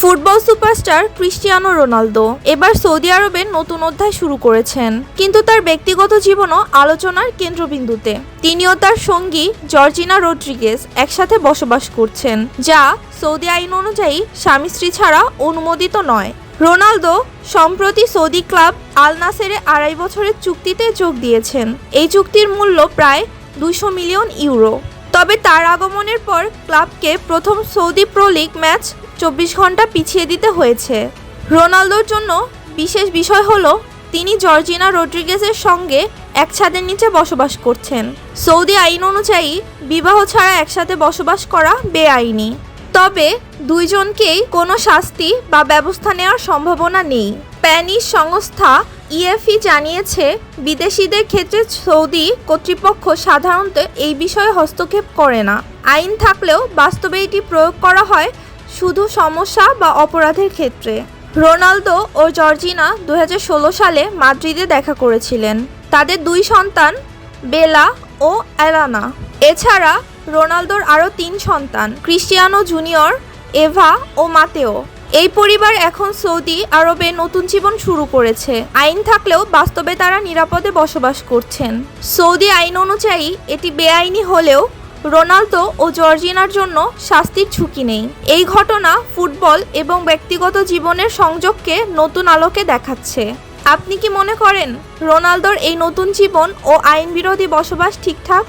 Football superstar Cristiano Ronaldo. এবার Saudi আরবে নতুন অধ্যায় শুরু করেছেন। কিন্তু তার ব্যক্তিগত জীবনও আলোচনার কেন্দ্রবিন্দুতে। তিনিও তার সঙ্গী জর্জিনা রোড্রিগেজ একসাথে বসবাস করছেন, যা সৌদি আইন অনুযায়ী স্বামী স্ত্রী ছাড়া অনুমোদিত নয়। রোনালদো সম্প্রতি সৌদি ক্লাব আল নাসেরে আড়াই বছরের চুক্তিতে যোগ দিয়েছেন। এই চুক্তির মূল্য প্রায় দুশো মিলিয়ন ইউরো। তবে তার আগমনের পর ক্লাবকে প্রথম সৌদি প্রো লিগ ম্যাচ চব্বিশ ঘণ্টা পিছিয়ে দিতে হয়েছে। রোনালদোর জন্য বিশেষ বিষয় হলো, তিনি জর্জিনা রোড্রিগেজের সঙ্গে এক ছাদের নিচে বসবাস করছেন। সৌদি আইন অনুযায়ী বিবাহ ছাড়া একসাথে বসবাস করা বেআইনি। তবে দুইজনকেই কোনো শাস্তি বা ব্যবস্থা নেওয়ার সম্ভাবনা নেই। স্প্যানিশ সংস্থা ইএফই জানিয়েছে, বিদেশিদের ক্ষেত্রে সৌদি কর্তৃপক্ষ সাধারণত এই বিষয়ে হস্তক্ষেপ করে না। আইন থাকলেও বাস্তবে এটি প্রয়োগ করা হয় শুধু সমস্যা বা অপরাধের ক্ষেত্রে। রোনালদো ও জর্জিনা দু হাজার ষোলো সালে মাদ্রিদে দেখা করেছিলেন। তাদের দুই সন্তান, বেলা ও অ্যালানা। এছাড়া রোনালদোর আরও তিন সন্তান ক্রিস্টিয়ানো জুনিয়র, এভা ও মাতেও। এই পরিবার এখন সৌদি আরবে নতুন জীবন শুরু করেছে। আইন থাকলেও বাস্তবে তারা নিরাপদে বসবাস করছেন। সৌদি আইন অনুযায়ী এটি বেআইনি হলেও রোনালদো ও জর্জিনার জন্য শাস্তির ঝুঁকি নেই। এই ঘটনা ফুটবল এবং ব্যক্তিগত জীবনের সংযোগকে নতুন আলোকে দেখাচ্ছে। আপনি কি মনে করেন, রোনালদোর এই নতুন জীবন ও আইন বিরোধী বসবাস ঠিকঠাক?